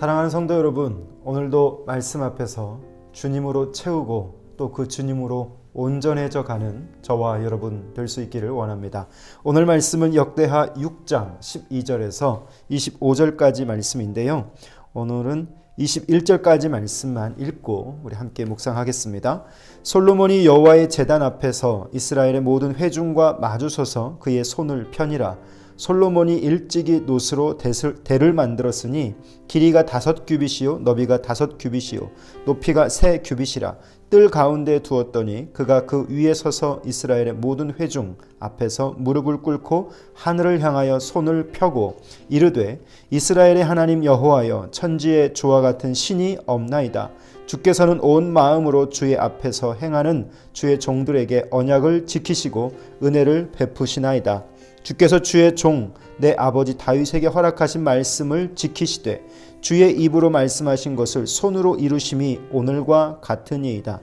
사랑하는 성도 여러분, 오늘도 말씀 앞에서 주님으로 채우고 또 그 주님으로 온전해져 가는 저와 여러분 될 수 있기를 원합니다. 오늘 말씀은 역대하 6장 12절에서 25절까지 말씀인데요. 오늘은 21절까지 말씀만 읽고 우리 함께 묵상하겠습니다. 솔로몬이 여호와의 제단 앞에서 이스라엘의 모든 회중과 마주서서 그의 손을 펴니라 솔로몬이 일찍이 노스로 대를 만들었으니 길이가 다섯 규빗이요 너비가 다섯 규빗이요 높이가 세 규빗이라 뜰 가운데 두었더니 그가 그 위에 서서 이스라엘의 모든 회중 앞에서 무릎을 꿇고 하늘을 향하여 손을 펴고 이르되 이스라엘의 하나님 여호와여 천지의 주와 같은 신이 없나이다. 주께서는 온 마음으로 주의 앞에서 행하는 주의 종들에게 언약을 지키시고 은혜를 베푸시나이다 주께서 주의 종 내 아버지 다윗에게 허락하신 말씀을 지키시되 주의 입으로 말씀하신 것을 손으로 이루심이 오늘과 같으니이다.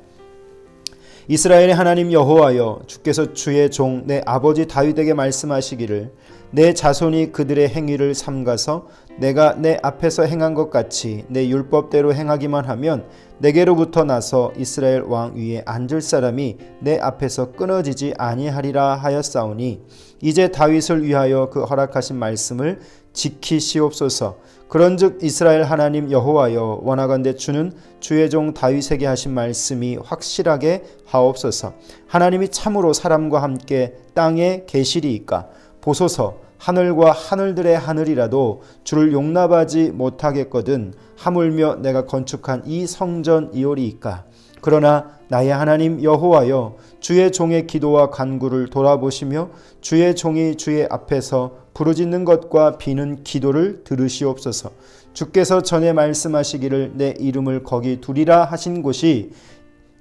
이스라엘의 하나님 여호와여 주께서 주의 종 내 아버지 다윗에게 말씀하시기를 내 자손이 그들의 행위를 삼가서 내가 내 앞에서 행한 것 같이 내 율법대로 행하기만 하면 내게로부터 나서 이스라엘 왕 위에 앉을 사람이 내 앞에서 끊어지지 아니하리라 하였사오니 이제 다윗을 위하여 그 허락하신 말씀을 지키시옵소서. 그런즉 이스라엘 하나님 여호와여 원하건대 주는 주의 종 다윗에게 하신 말씀이 확실하게 하옵소서. 하나님이 참으로 사람과 함께 땅에 계시리이까 보소서 하늘과 하늘들의 하늘이라도 주를 용납하지 못하겠거든 하물며 내가 건축한 이 성전 이오리이까 그러나 나의 하나님 여호와여 주의 종의 기도와 간구를 돌아보시며 주의 종이 주의 앞에서 부르짖는 것과 비는 기도를 들으시옵소서. 주께서 전에 말씀하시기를 내 이름을 거기 두리라 하신 곳이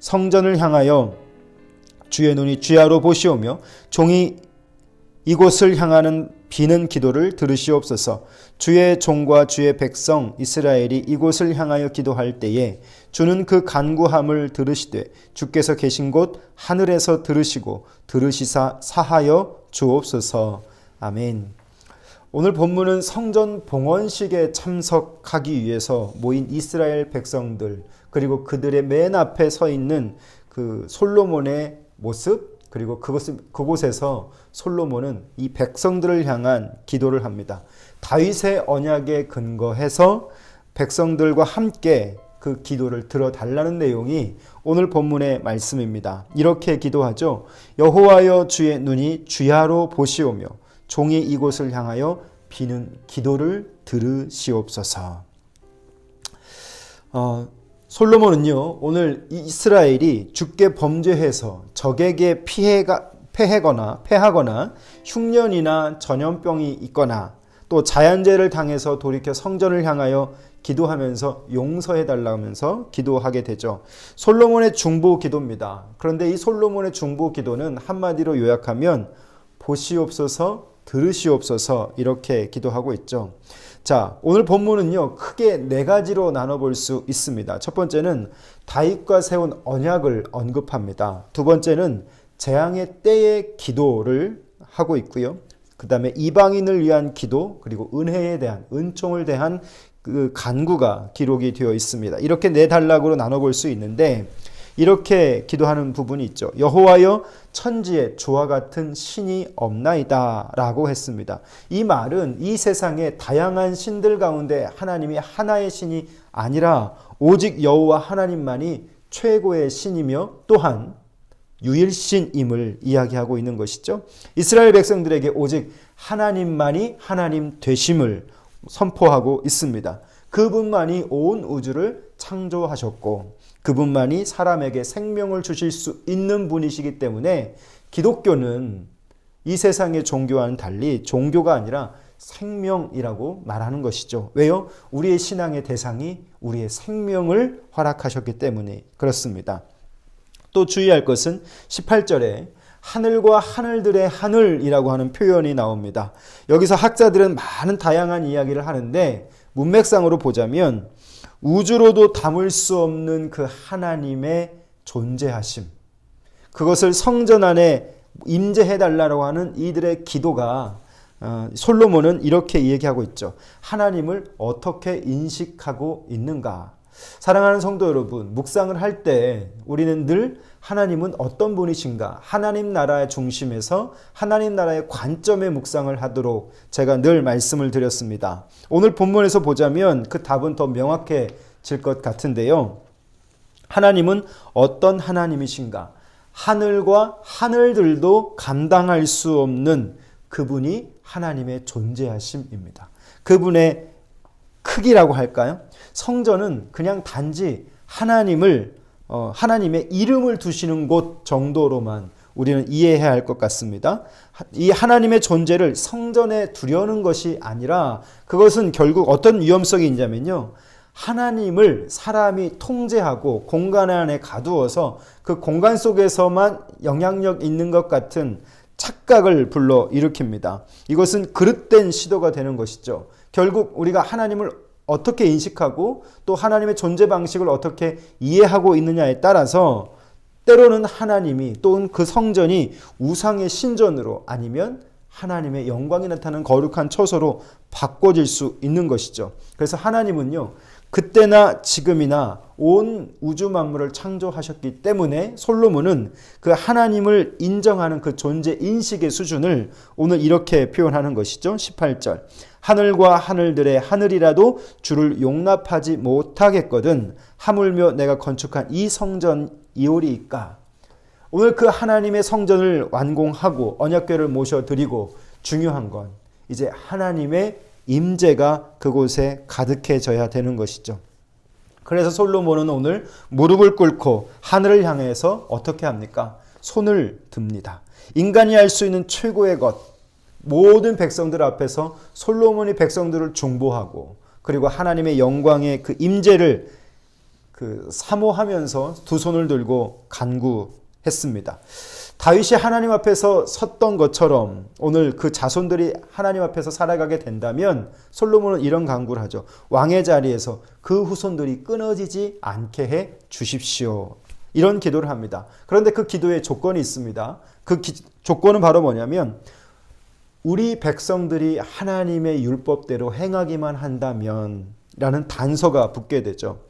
성전을 향하여 주의 눈이 주야로 보시오며 종이 이곳을 향하는 비는 기도를 들으시옵소서. 주의 종과 주의 백성 이스라엘이 이곳을 향하여 기도할 때에 주는 그 간구함을 들으시되 주께서 계신 곳 하늘에서 들으시고 들으시사 사하여 주옵소서. 아멘. 오늘 본문은 성전 봉헌식에 참석하기 위해서 모인 이스라엘 백성들 그리고 그들의 맨 앞에 서 있는 그 솔로몬의 모습 그리고 그것을 그곳에서 솔로몬은 이 백성들을 향한 기도를 합니다. 다윗의 언약에 근거해서 백성들과 함께 그 기도를 들어 달라는 내용이 오늘 본문의 말씀입니다. 이렇게 기도하죠. 여호와여 주의 눈이 주야로 보시오며 종이 이곳을 향하여 비는 기도를 들으시옵소서. 어, 솔로몬은요 오늘 이스라엘이 죽게 범죄해서 적에게 피해가 패해거나 패하거나 흉년이나 전염병이 있거나 또 자연재해를 당해서 돌이켜 성전을 향하여 기도하면서 용서해 달라면서 기도하게 되죠. 솔로몬의 중보 기도입니다. 그런데 이 솔로몬의 중보 기도는 한마디로 요약하면 보시옵소서 들으시옵소서 이렇게 기도하고 있죠. 자, 오늘 본문은요, 크게 네 가지로 나눠볼 수 있습니다. 첫 번째는 다윗과 세운 언약을 언급합니다. 두 번째는 재앙의 때의 기도를 하고 있고요. 그 다음에 이방인을 위한 기도, 그리고 은혜에 대한, 은총을 대한 그 간구가 기록이 되어 있습니다. 이렇게 네 단락으로 나눠볼 수 있는데, 이렇게 기도하는 부분이 있죠. 여호와여 천지에 주와 같은 신이 없나이다라고 했습니다. 이 말은 이 세상의 다양한 신들 가운데 하나님이 하나의 신이 아니라 오직 여호와 하나님만이 최고의 신이며 또한 유일신임을 이야기하고 있는 것이죠. 이스라엘 백성들에게 오직 하나님만이 하나님 되심을 선포하고 있습니다. 그분만이 온 우주를 창조하셨고 그분만이 사람에게 생명을 주실 수 있는 분이시기 때문에 기독교는 이 세상의 종교와는 달리 종교가 아니라 생명이라고 말하는 것이죠. 왜요? 우리의 신앙의 대상이 우리의 생명을 허락하셨기 때문에 그렇습니다. 또 주의할 것은 18절에 하늘과 하늘들의 하늘이라고 하는 표현이 나옵니다. 여기서 학자들은 많은 다양한 이야기를 하는데 문맥상으로 보자면 우주로도 담을 수 없는 그 하나님의 존재하심. 그것을 성전 안에 임재해 달라고 하는 이들의 기도가 어, 솔로몬은 이렇게 얘기하고 있죠. 하나님을 어떻게 인식하고 있는가? 사랑하는 성도 여러분, 묵상을 할 때 우리는 늘 하나님은 어떤 분이신가? 하나님 나라의 중심에서 하나님 나라의 관점의 묵상을 하도록 제가 늘 말씀을 드렸습니다. 오늘 본문에서 보자면 그 답은 더 명확해질 것 같은데요. 하나님은 어떤 하나님이신가? 하늘과 하늘들도 감당할 수 없는 그분이 하나님의 존재하심입니다. 그분의 크기라고 할까요? 성전은 그냥 단지 하나님을 어, 하나님의 이름을 두시는 곳 정도로만 우리는 이해해야 할 것 같습니다. 이 하나님의 존재를 성전에 두려는 것이 아니라 그것은 결국 어떤 위험성이 있냐면요. 하나님을 사람이 통제하고 공간 안에 가두어서 그 공간 속에서만 영향력 있는 것 같은 착각을 불러 일으킵니다. 이것은 그릇된 시도가 되는 것이죠. 결국 우리가 하나님을 어떻게 인식하고 또 하나님의 존재 방식을 어떻게 이해하고 있느냐에 따라서 때로는 하나님이 또는 그 성전이 우상의 신전으로 아니면 하나님의 영광이 나타나는 거룩한 처소로 바꿔질 수 있는 것이죠. 그래서 하나님은요, 그때나 지금이나 온 우주 만물을 창조하셨기 때문에 솔로몬은 그 하나님을 인정하는 그 존재 인식의 수준을 오늘 이렇게 표현하는 것이죠. 18절. 하늘과 하늘들의 하늘이라도 주를 용납하지 못하겠거든 하물며 내가 건축한 이 성전 이오리이까 오늘 그 하나님의 성전을 완공하고 언약궤를 모셔 드리고 중요한 건 이제 하나님의 임재가 그곳에 가득해져야 되는 것이죠. 그래서 솔로몬은 오늘 무릎을 꿇고 하늘을 향해서 어떻게 합니까? 손을 듭니다. 인간이 할 수 있는 최고의 것, 모든 백성들 앞에서 솔로몬이 백성들을 중보하고 그리고 하나님의 영광의 그 임재를 그 사모하면서 두 손을 들고 간구했습니다. 다윗이 하나님 앞에서 섰던 것처럼 오늘 그 자손들이 하나님 앞에서 살아가게 된다면 솔로몬은 이런 간구를 하죠. 왕의 자리에서 그 후손들이 끊어지지 않게 해 주십시오. 이런 기도를 합니다. 그런데 그 기도에 조건이 있습니다. 그 기, 조건은 바로 뭐냐면 우리 백성들이 하나님의 율법대로 행하기만 한다면 라는 단서가 붙게 되죠.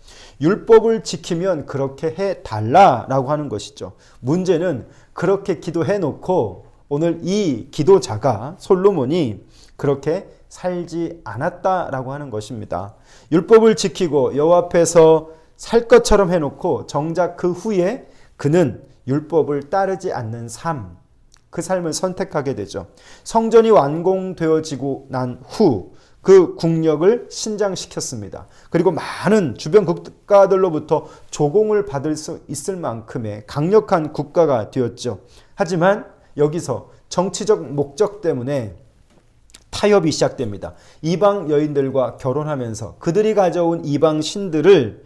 율법을 지키면 그렇게 해 달라라고 하는 것이죠. 문제는 그렇게 기도해 놓고 오늘 이 기도자가 솔로몬이 그렇게 살지 않았다라고 하는 것입니다. 율법을 지키고 여호와 앞에서 살 것처럼 해 놓고 정작 그 후에 그는 율법을 따르지 않는 삶, 그 삶을 선택하게 되죠. 성전이 완공되어지고 난 후 그 국력을 신장시켰습니다. 그리고 많은 주변 국가들로부터 조공을 받을 수 있을 만큼의 강력한 국가가 되었죠. 하지만 여기서 정치적 목적 때문에 타협이 시작됩니다. 이방 여인들과 결혼하면서 그들이 가져온 이방 신들을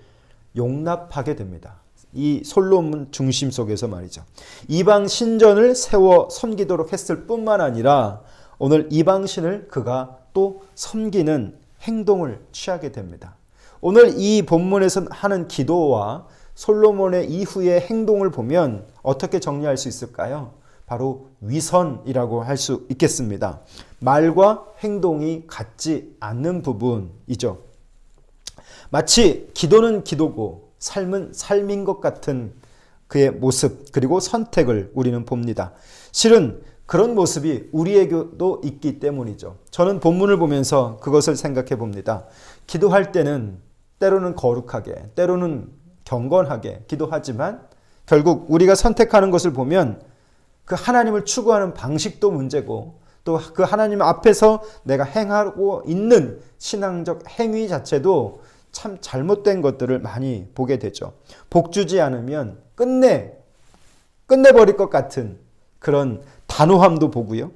용납하게 됩니다. 이 솔로몬 중심 속에서 말이죠. 이방 신전을 세워 섬기도록 했을 뿐만 아니라 오늘 이방 신을 그가 또 섬기는 행동을 취하게 됩니다. 오늘 이 본문에서 하는 기도와 솔로몬의 이후의 행동을 보면 어떻게 정리할 수 있을까요? 바로 위선이라고 할 수 있겠습니다. 말과 행동이 같지 않는 부분이죠. 마치 기도는 기도고 삶은 삶인 것 같은 그의 모습 그리고 선택을 우리는 봅니다. 실은 그런 모습이 우리에게도 있기 때문이죠. 저는 본문을 보면서 그것을 생각해 봅니다. 기도할 때는 때로는 거룩하게, 때로는 경건하게 기도하지만 결국 우리가 선택하는 것을 보면 그 하나님을 추구하는 방식도 문제고 또 그 하나님 앞에서 내가 행하고 있는 신앙적 행위 자체도 참 잘못된 것들을 많이 보게 되죠. 복 주지 않으면 끝내 끝내버릴 것 같은 그런 단호함도 보고요.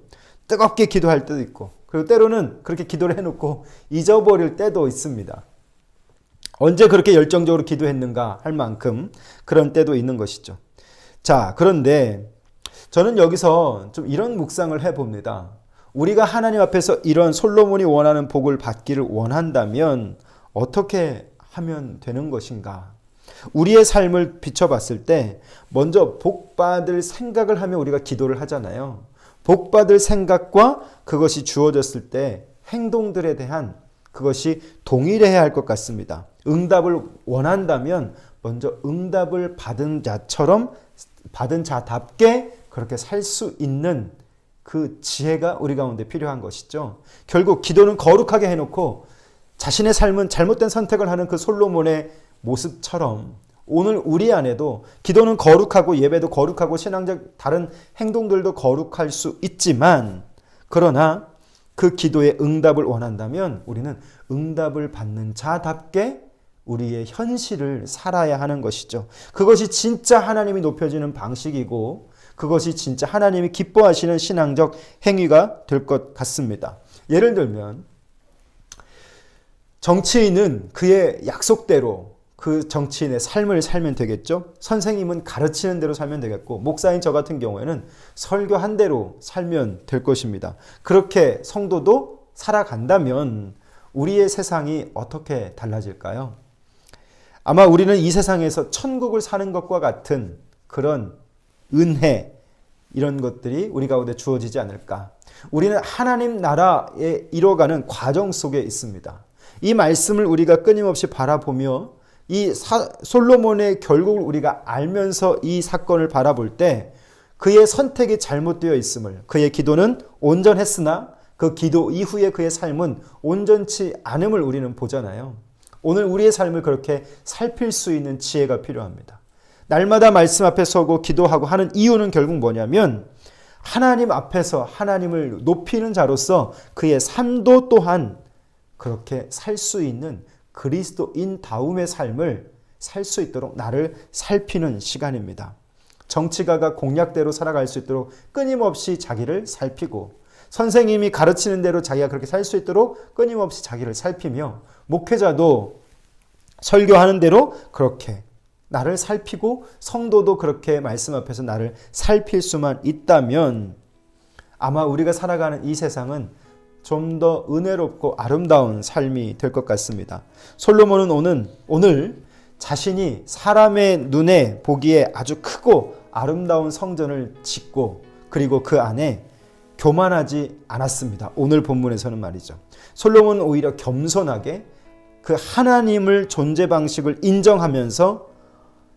뜨겁게 기도할 때도 있고 그리고 때로는 그렇게 기도를 해놓고 잊어버릴 때도 있습니다. 언제 그렇게 열정적으로 기도했는가 할 만큼 그런 때도 있는 것이죠. 자, 그런데 저는 여기서 좀 이런 묵상을 해봅니다. 우리가 하나님 앞에서 이런 솔로몬이 원하는 복을 받기를 원한다면 어떻게 하면 되는 것인가? 우리의 삶을 비춰봤을 때 먼저 복 받을 생각을 하며 우리가 기도를 하잖아요. 복 받을 생각과 그것이 주어졌을 때 행동들에 대한 그것이 동일해야 할 것 같습니다. 응답을 원한다면 먼저 응답을 받은 자처럼 받은 자답게 그렇게 살 수 있는 그 지혜가 우리 가운데 필요한 것이죠. 결국 기도는 거룩하게 해놓고 자신의 삶은 잘못된 선택을 하는 그 솔로몬의 모습처럼 오늘 우리 안에도 기도는 거룩하고 예배도 거룩하고 신앙적 다른 행동들도 거룩할 수 있지만 그러나 그 기도의 응답을 원한다면 우리는 응답을 받는 자답게 우리의 현실을 살아야 하는 것이죠. 그것이 진짜 하나님이 높여지는 방식이고 그것이 진짜 하나님이 기뻐하시는 신앙적 행위가 될 것 같습니다. 예를 들면 정치인은 그의 약속대로 그 정치인의 삶을 살면 되겠죠. 선생님은 가르치는 대로 살면 되겠고 목사인 저 같은 경우에는 설교한 대로 살면 될 것입니다. 그렇게 성도도 살아간다면 우리의 세상이 어떻게 달라질까요? 아마 우리는 이 세상에서 천국을 사는 것과 같은 그런 은혜 이런 것들이 우리 가운데 주어지지 않을까. 우리는 하나님 나라에 이뤄가는 과정 속에 있습니다. 이 말씀을 우리가 끊임없이 바라보며 이 사, 솔로몬의 결국을 우리가 알면서 이 사건을 바라볼 때 그의 선택이 잘못되어 있음을 그의 기도는 온전했으나 그 기도 이후에 그의 삶은 온전치 않음을 우리는 보잖아요. 오늘 우리의 삶을 그렇게 살필 수 있는 지혜가 필요합니다. 날마다 말씀 앞에 서고 기도하고 하는 이유는 결국 뭐냐면 하나님 앞에서 하나님을 높이는 자로서 그의 삶도 또한 그렇게 살 수 있는 그리스도인 다움의 삶을 살 수 있도록 나를 살피는 시간입니다. 정치가가 공약대로 살아갈 수 있도록 끊임없이 자기를 살피고 선생님이 가르치는 대로 자기가 그렇게 살 수 있도록 끊임없이 자기를 살피며 목회자도 설교하는 대로 그렇게 나를 살피고 성도도 그렇게 말씀 앞에서 나를 살필 수만 있다면 아마 우리가 살아가는 이 세상은 좀 더 은혜롭고 아름다운 삶이 될 것 같습니다. 솔로몬은 오늘, 오늘 자신이 사람의 눈에 보기에 아주 크고 아름다운 성전을 짓고 그리고 그 안에 교만하지 않았습니다. 오늘 본문에서는 말이죠. 솔로몬은 오히려 겸손하게 그 하나님을 존재 방식을 인정하면서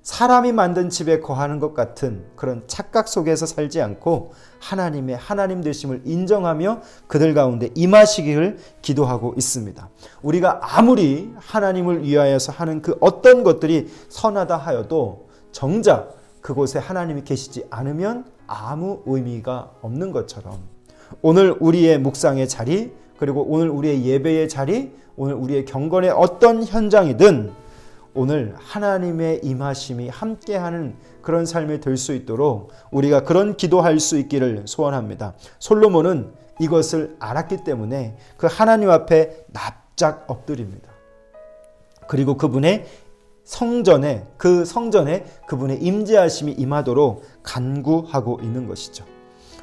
사람이 만든 집에 거하는 것 같은 그런 착각 속에서 살지 않고 하나님의 하나님 되심을 인정하며 그들 가운데 임하시기를 기도하고 있습니다. 우리가 아무리 하나님을 위하여서 하는 그 어떤 것들이 선하다 하여도 정작 그곳에 하나님이 계시지 않으면 아무 의미가 없는 것처럼 오늘 우리의 묵상의 자리 그리고 오늘 우리의 예배의 자리 오늘 우리의 경건의 어떤 현장이든 오늘 하나님의 임하심이 함께하는 그런 삶이 될 수 있도록 우리가 그런 기도할 수 있기를 소원합니다. 솔로몬은 이것을 알았기 때문에 그 하나님 앞에 납작 엎드립니다. 그리고 그분의 성전에 그 성전에 그분의 임재하심이 임하도록 간구하고 있는 것이죠.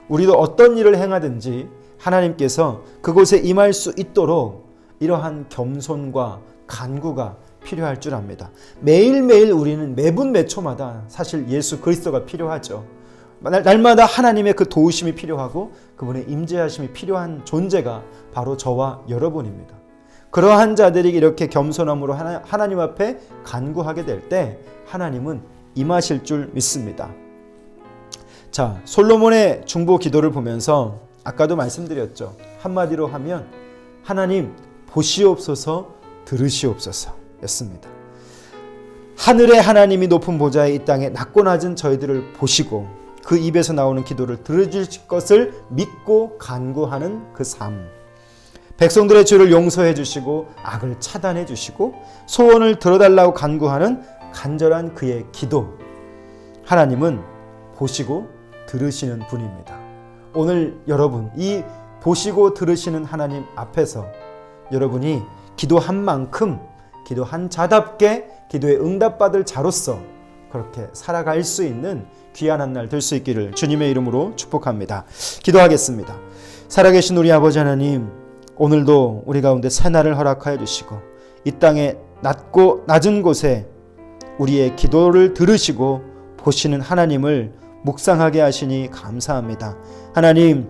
우리도 어떤 일을 행하든지 하나님께서 그곳에 임할 수 있도록 이러한 겸손과 간구가 필요할 줄 압니다. 매일매일 우리는 매분 매초마다 사실 예수 그리스도가 필요하죠. 날마다 하나님의 그 도우심이 필요하고 그분의 임재하심이 필요한 존재가 바로 저와 여러분입니다. 그러한 자들이 이렇게 겸손함으로 하나, 님 앞에 간구하게 될 때 하나님은 임하실 줄 믿습니다. 자, 솔로몬의 중보 기도를 보면서 아까도 말씀드렸죠. 한마디로 하면 하나님 보시옵소서 들으시옵소서. 였습니다. 하늘의 하나님이 높은 보좌에 이 땅에 낮고 낮은 저희들을 보시고 그 입에서 나오는 기도를 들어주실 것을 믿고 간구하는 그 삶. 백성들의 죄를 용서해 주시고 악을 차단해 주시고 소원을 들어달라고 간구하는 간절한 그의 기도. 하나님은 보시고 들으시는 분입니다. 오늘 여러분 이 보시고 들으시는 하나님 앞에서 여러분이 기도한 만큼 기도한 자답게 기도에 응답받을 자로서 그렇게 살아갈 수 있는 귀한 한 날 될 수 있기를 주님의 이름으로 축복합니다. 기도하겠습니다. 살아계신 우리 아버지 하나님, 오늘도 우리 가운데 새날을 허락하여 주시고 이 땅에 낮고 낮은 곳에 우리의 기도를 들으시고 보시는 하나님을 묵상하게 하시니 감사합니다. 하나님,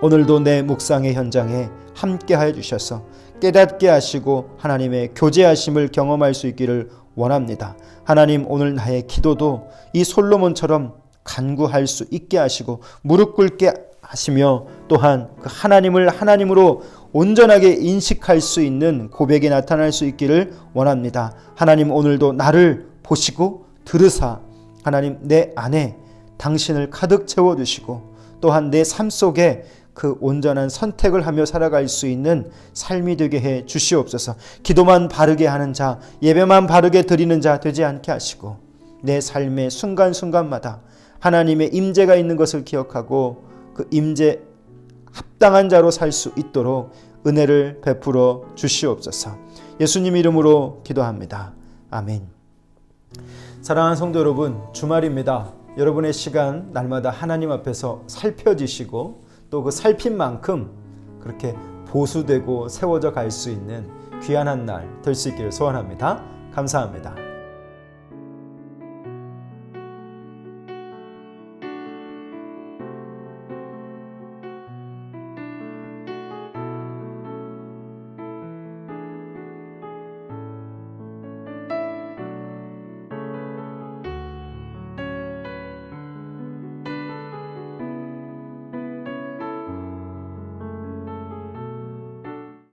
오늘도 내 묵상의 현장에 함께하여 주셔서 깨닫게 하시고 하나님의 교제하심을 경험할 수 있기를 원합니다. 하나님 오늘 나의 기도도 이 솔로몬처럼 간구할 수 있게 하시고 무릎 꿇게 하시며 또한 그 하나님을 하나님으로 온전하게 인식할 수 있는 고백이 나타날 수 있기를 원합니다. 하나님 오늘도 나를 보시고 들으사 하나님 내 안에 당신을 가득 채워 주시고 또한 내 삶 속에 그 온전한 선택을 하며 살아갈 수 있는 삶이 되게 해 주시옵소서. 기도만 바르게 하는 자, 예배만 바르게 드리는 자 되지 않게 하시고 내 삶의 순간순간마다 하나님의 임재가 있는 것을 기억하고 그 임재 합당한 자로 살 수 있도록 은혜를 베풀어 주시옵소서. 예수님 이름으로 기도합니다. 아멘. 사랑하는 성도 여러분, 주말입니다. 여러분의 시간 날마다 하나님 앞에서 살펴지시고 또 그 살핀 만큼 그렇게 보수되고 세워져 갈 수 있는 귀한 한 날 될 수 있기를 소원합니다. 감사합니다.